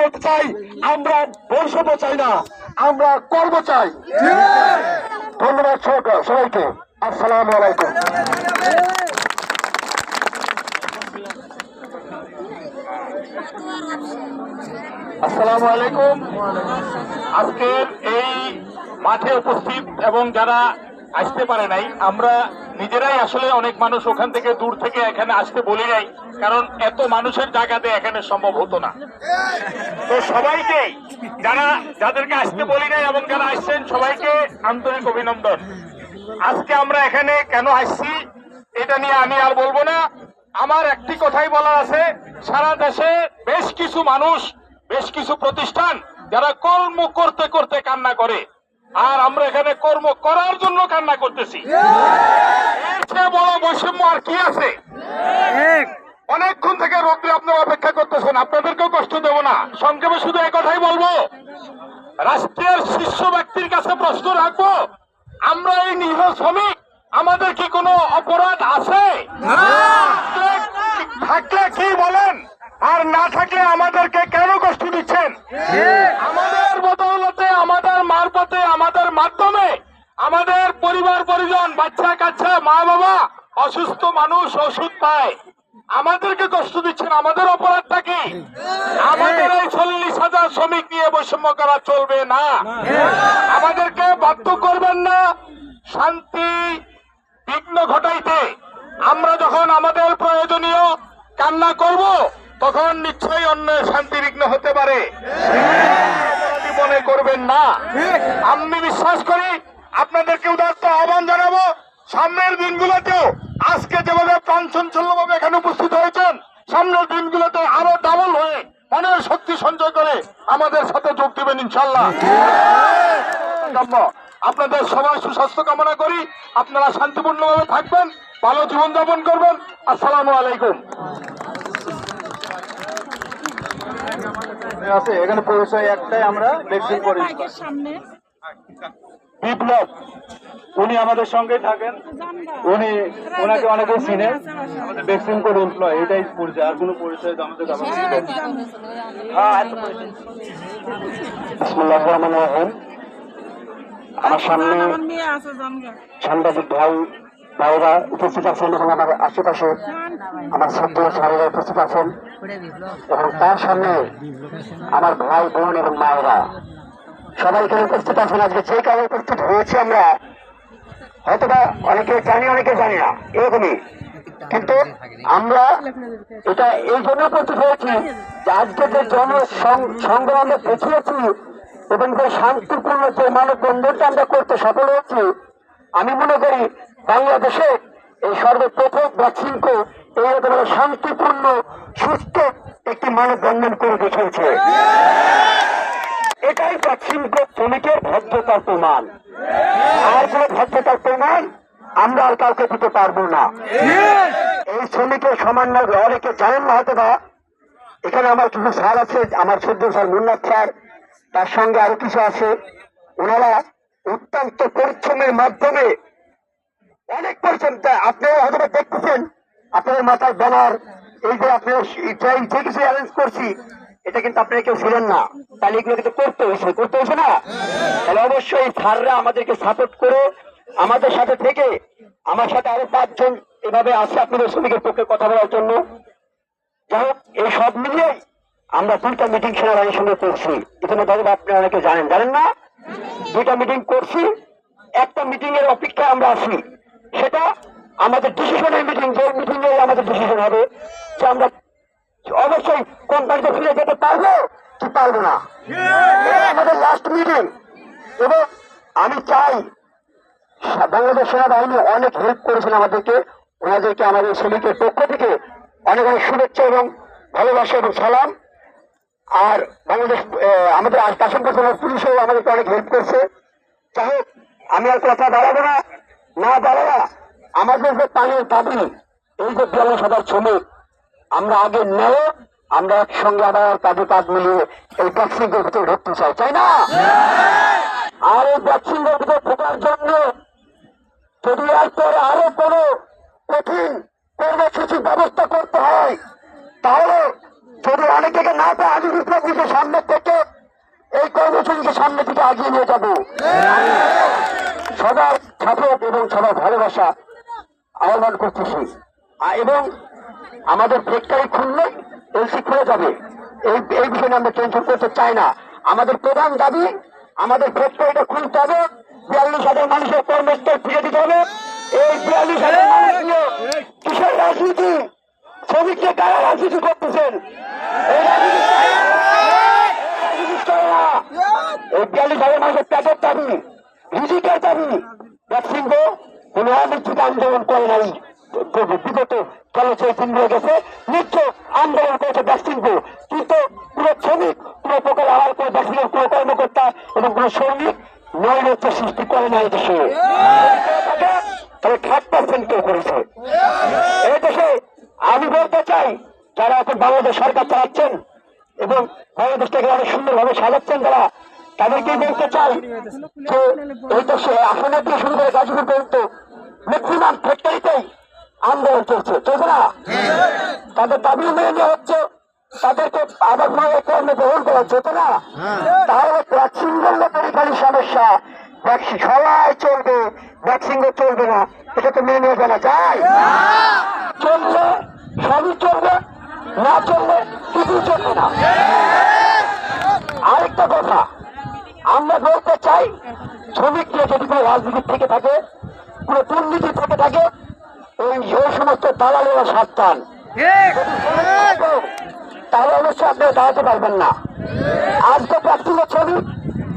বলতে চাই, আমরা বৈষম্য চাই না, আমরা কর্ম চাই। ধন্যবাদ সরকার, সবাইকে। আসসালামু আলাইকুম। আসসালামু আলাইকুম। আজকের এই মাঠে উপস্থিত এবং যারা আসতে পারে নাই, আমরা নিজেরাই আসলে অনেক মানুষ ওখান থেকে দূর থেকে এখানে আসতে বলি নাই কারণ এত মানুষের জায়গাতে এখানে সম্ভব হতো না। তো সবাইকে যারা, যাদেরকে আসতে বলি নাই এবং যারা আসছেন, সবাইকে আন্তরিক অভিনন্দন। আজকে আমরা এখানে কেন আসছি, এটা নিয়ে আমি আর বলব না। আমার একটি কথাই বলার আছে, সারা দেশে বেশ কিছু মানুষ, বেশ কিছু প্রতিষ্ঠান যারা কর্ম করতে করতে কান্না করে, আর আমরা এখানে কর্ম করার জন্য কান্না করতেছি। বৈষম্য আর কি আছে? অনেকক্ষণ থেকে রোদ্রে আপনারা অপেক্ষা করতেছেন আপনাদেরকেও কষ্ট দেব না। সংক্ষেপে শুধু এই কথাই বলব রাষ্ট্রের শীর্ষ ব্যক্তির কাছে প্রশ্ন রাখব আমরা এই নিহ শ্রমিক আমাদের কি কোনো অপরাধ আছে? থাকলে- কি বলেন? আর না থাকলে আমাদেরকে কেন কষ্ট দিচ্ছেন? আমাদের বদৌলতে আমাদের মারফতে আমাদের মাধ্যমে আমাদের পরিবার পরিজন বাচ্চা কাচ্চা মা বাবা অসুস্থ মানুষ ওষুধ পায়। আমাদেরকে কষ্ট দিচ্ছেন আমাদের অপরাধটা কি? আমাদের এই চল্লিশ হাজার শ্রমিক নিয়ে বৈষম্য করা চলবে না। আমাদেরকে বাধ্য করবেন না শান্তি বিঘ্ন ঘটাইতে। আমরা যখন আমাদের প্রয়োজনীয় কান্না করব তখন নিশ্চয়ই অন্য শান্তি বিঘ্ন হতে পারে। মনে করবেন না। আমি বিশ্বাস করি আপনাদেরকে উদার্ত আহ্বান জানাব সামনের দিনগুলোতেও আজকে যেভাবে প্রাণচঞ্চল্য ভাবে এখানে উপস্থিত হয়েছেন সামনের দিনগুলোতে আরও ডাবল হয়ে মনের শক্তি সঞ্চয় করে আমাদের সাথে যোগ দিবেন ইনশাল্লাহ আপনাদের সবাই সুস্বাস্থ্য কামনা করি আপনারা শান্তিপূর্ণভাবে থাকবেন ভালো জীবনযাপন করবেন আসসালামু আলাইকুম। আছে এখানে পরিচয় একটাই আমরা ভ্যাকসিন করি বিপ্লব। উনি আমাদের সঙ্গে থাকেন। উনি ওনাকে অনেকে আমাদের ভ্যাকসিন কোড এমপ্লয় এটাই পরিচয়, আর কোনো পরিচয় তো আমাদের। হ্যাঁ। আমার সামনে ভাই উপস্থিত আমার আশেপাশে আমার উপস্থিত তার সামনে আমার ভাই, বোন এবং মায়েরা। সবাই এখানে উপস্থিত আছেন। আজকে যে কারণে উপস্থিত হয়েছে আমরা হয়তোবা অনেকে জানি অনেকে জানি না, এরকমই। কিন্তু আমরা এটা এই জন্য উপস্থিত হয়েছি যে আজকে যে জন সংগ্রাম দেখিয়েছি এবং যে শান্তিপূর্ণ যে মানববন্ধনটা আমরা করতে সফল হয়েছি, আমি মনে করি বাংলাদেশে এই সর্বপ্রথম ভ্যাকসিনকে এই একেবারে শান্তিপূর্ণ, সুস্থ একটি মানববন্ধন করে দেখিয়েছে। এটাই প্রাচীন শ্রমিকের ভদ্রতার প্রমাণ আর কোন ভদ্রতার প্রমাণ আমরা আর কাউকে দিতে পারব না এই শ্রমিকের সমন্বয় অনেকে জানেন না হয়তো বা এখানে আমার কিছু স্যার আছে আমার সদ্য স্যার মুন্নাথ স্যার তার সঙ্গে আরও কিছু আছে ওনারা অত্যন্ত পরিশ্রমের মাধ্যমে অনেক পরিশ্রম আপনারা হয়তো দেখতেছেন আপনাদের মাথায় ব্যানার এই যে কিছু করছি এটা কিন্তু আপনারা কেউ ছিলেন না। তাহলে এগুলো কিন্তু করতে হয়েছে। করতে হয়েছে না? তাহলে অবশ্যই স্যাররা আমাদেরকে সাপোর্ট করে আমাদের সাথে থেকে আমার সাথে আরও পাঁচজন এভাবে আছে আপনাদের শ্রমিকের পক্ষে কথা বলার জন্য। যাই হোক, এই সব মিলিয়ে আমরা দুইটা মিটিং সেনাবাহিনীর সঙ্গে করছি। ধরো আপনারা অনেকে জানেন। জানেন না? দুইটা মিটিং করছি। একটা মিটিং এর অপেক্ষায় আমরা আছি। সেটা আমাদের ডিসিশনের মিটিং যে মিটিং এ আমাদের ডিসিশন হবে যে আমরা অবশ্যই কোম্পানিতে ফিরে যেতে পারব কি পারব না? আমাদের লাস্ট মিটিং এবং আমি চাই বাংলাদেশ সেনাবাহিনী অনেক হেল্প করেছেন আমাদেরকে। ওনাদেরকে আমাদের শ্রমিকের পক্ষ থেকে অনেক অনেক শুভেচ্ছা এবং ভালোবাসা এবং সালাম। আর বাংলাদেশ আমাদের আশপাশে পুলিশও আমাদেরকে অনেক হেল্প করছে। যাই হোক আমি আর কথা বাড়াবো না না বাড়াবা আমাদের যে পানির দাবি এই যে বিয়াল্লিশ হাজার শ্রমিক আমরা আগে নেও, আমরা একসঙ্গে আবার কাজে কাজ মিলিয়ে এই ট্যাক্সিংয়ের ভিতরে ঢুকতে চাই, তাই না? আর এই ট্যাক্সিংয়ের ভিতরে ঢোকার জন্য যদি এরপর আরও কোন কঠিন কর্মসূচির ব্যবস্থা করতে হয়, তাহলে যদি অনেকে না পায়, আমি বিপ্লবীকে সামনে থেকে এই কর্মসূচিকে সামনে থেকে আগিয়ে নিয়ে যাব। সবার সাপোর্ট এবং সবার ভালোবাসা আহ্বান করতেছি এবং আমাদের ফ্যাক্টরি খুললে এলসি খুলে যাবে। এই এই বিষয়ে আমরা টেনশন করতে চাই না। আমাদের প্রধান দাবি আমাদের ফ্যাক্টরিটা খুলতে হবে। বিয়াল্লিশ হাজার মানুষের কর্মস্থল ফিরে দিতে হবে। এই বিয়াল্লিশ হাজার কিসের রাজনীতি? শ্রমিককে কারা রাজনীতি করতেছেন? এই বিয়াল্লিশ হাজার মানুষের পেটের দাবি রিজিকের দাবি। ভ্যাকসিন কোন অনিশ্চিত আন্দোলন করে নাই। বিগত চলেছে দিনগুলো গেছে নিত্য আন্দোলন করেছে ভ্যাকসিন কিন্তু পুরো শ্রমিক, পুরো প্রকার আড়াল করে ভ্যাকসিনের পুরো কর্মকর্তা এবং কোন শ্রমিক নৈরত্য সৃষ্টি করে নাই দেশে। তবে থার্ড পার্সেন্ট কেউ করেছে। এই আমি বলতে চাই, যারা এখন বাংলাদেশ সরকার চালাচ্ছেন এবং বাংলাদেশটাকে অনেক সুন্দরভাবে সাজাচ্ছেন তারা তাদেরকে বলতে চাই যে এই দেশে আসনের দিয়ে শুরু করে গাজীপুর পর্যন্ত ম্যাক্সিমাম ফ্যাক্টরিতেই আন্দোলন চলছে চলছে না? তাদের দাবি মেনে নেওয়া হচ্ছে তাদেরকে আবার নয় কর্মে গ্রহণ করা যেত না? তাহলে ভ্যাকসিন বললে পরিকারী সমস্যা। ভ্যাকসিন সবাই চলবে ভ্যাকসিন চলবে না। এটা তো মেনে নেওয়া জানা যায় চললে সবই চলবে না চললে কিছুই চলবে না। আরেকটা কথা আমরা বলতে চাই শ্রমিকরা যদি কোনো রাজনীতি থেকে থাকে কোনো দুর্নীতি থেকে থাকে ওই ওই সমস্ত দালালেরা সাবধান। তাহলে অবশ্যই আপনি দাঁড়াতে পারবেন না। আজকে প্রার্থীরা ছবি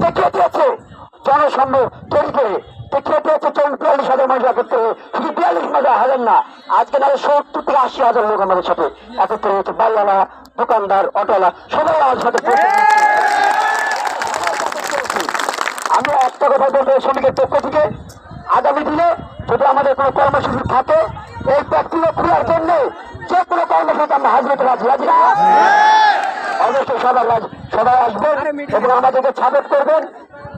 দেখিয়ে দিয়েছে জনসম্ভ তৈরি করে। দেখিয়ে দিয়েছে চল্লিশ বিয়াল্লিশ হাজার মানুষ একত্রে। শুধু বিয়াল্লিশ হাজার না আজকে সত্তর থেকে আশি হাজার লোক আমাদের সাথে একত্রে হয়েছে। দোকানদার অটোলা সবাই সাথে একটা কথা বলব শ্রমিকের পক্ষ থেকে। আগামী দিনে যদি আমাদের কোনো কর্মসূচি থাকে এই ব্যক্তিকে খোলার জন্য যে কোনো কর্মসূচি আমরা হাজির হতে রাজি রাজি না? অবশ্যই সবাই সবাই আসবেন এবং আমাদেরকে সাপোর্ট করবেন।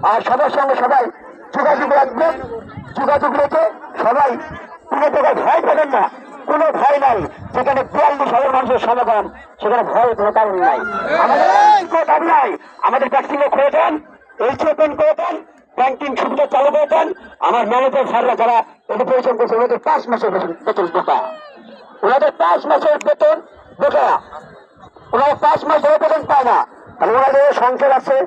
আর সবার সঙ্গে সবাই যোগাযোগ রাখবেন। যোগাযোগ রেখে সবাই কোনো জায়গায় ভয় পাবেন না। কোনো ভয় নাই। যেখানে বিয়াল্লিশ হাজার মানুষের সমাধান সেখানে ভয়ের কোনো কারণ নাই। আমাদের কোনো নাই। আমাদের ভ্যাকসিনে খুলে দেন এইচ ওপেন করে দেন। ব্যাংকিং সুবিধা চালু করে দেন আমার ম্যানেজার স্যাররা যারা এটা পরিশ্রম করছে ওদের পাঁচ মাসের বেতন ঢোকা ওনাদের পাঁচ মাসের বেতন ঢোকা ওনারা পাঁচ মাস ধরে বেতন পায় না। তাহলে ওনাদের সংসার আছে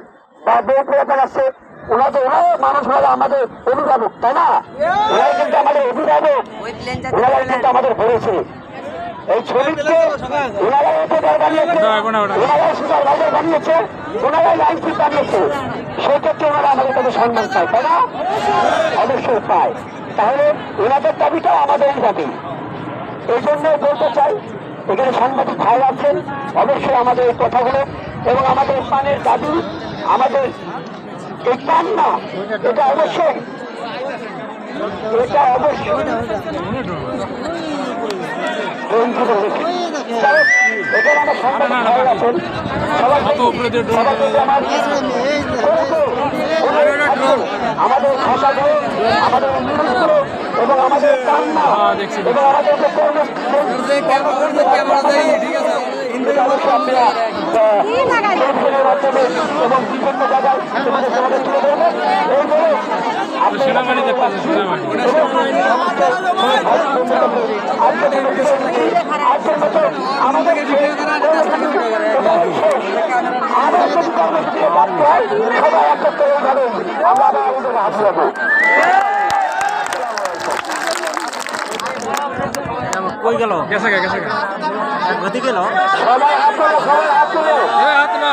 বা বউ আছে ওনাদের ওনারা মানুষ ওনারা আমাদের অভিভাবক তাই না? ওনারা কিন্তু আমাদের অভিভাবক। ওনারা কিন্তু আমাদের বলেছে। এই ওনারা বানিয়েছে ওনারা বাজার বানিয়েছে লাইনটি বানিয়েছে। সেক্ষেত্রে ওনারা আমাদের কাছে সম্মান পায় তাই না? অবশ্যই পায় তাহলে ওনাদের দাবিটাও আমাদের দাবি। এই জন্য বলতে চাই, এখানে সাংবাদিক ভাই আছেন, অবশ্যই আমাদের এই কথাগুলো এবং আমাদের পানের দাবি, আমাদের এই পান না এটা অবশ্যই এটা অবশ্যই। আমাদের ভাষাগুলো আমাদের নিউজগুলো এবং আমাদের কান্না। এবং আমাদের যে মাধ্যমে এবং বিভিন্ন জায়গায় তোমাদের সমাজে তুলে ধরবেন এই বলে আমাদের সবাই একত্রে এইভাবে আমরা আমাদের হাত गल कैसे गए कैसे गए गति गल आत्मा